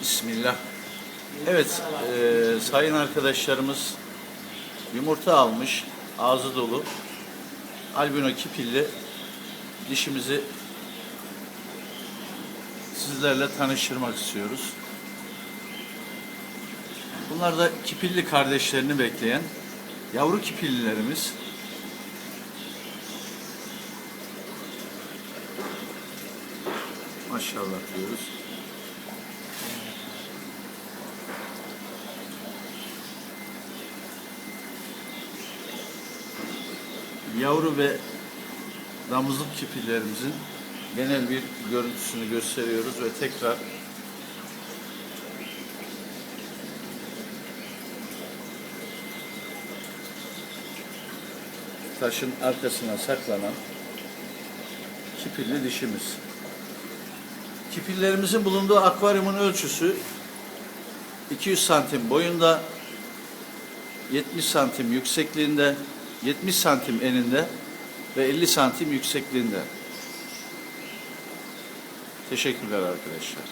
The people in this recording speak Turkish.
Bismillah. Evet, e, sayın arkadaşlarımız yumurta almış, ağzı dolu. Albino kipilli dişimizi sizlerle tanıştırmak istiyoruz. Bunlar da kipilli kardeşlerini bekleyen yavru kipillilerimiz. Maşallah diyoruz. Yavru ve damızlık kipillerimizin genel bir görüntüsünü gösteriyoruz ve tekrar taşın arkasına saklanan kipilli dişimiz. Kipillerimizin bulunduğu akvaryumun ölçüsü 200 santim boyunda, 70 santim yüksekliğinde, 70 santim eninde ve 50 santim yüksekliğinde. Teşekkürler arkadaşlar.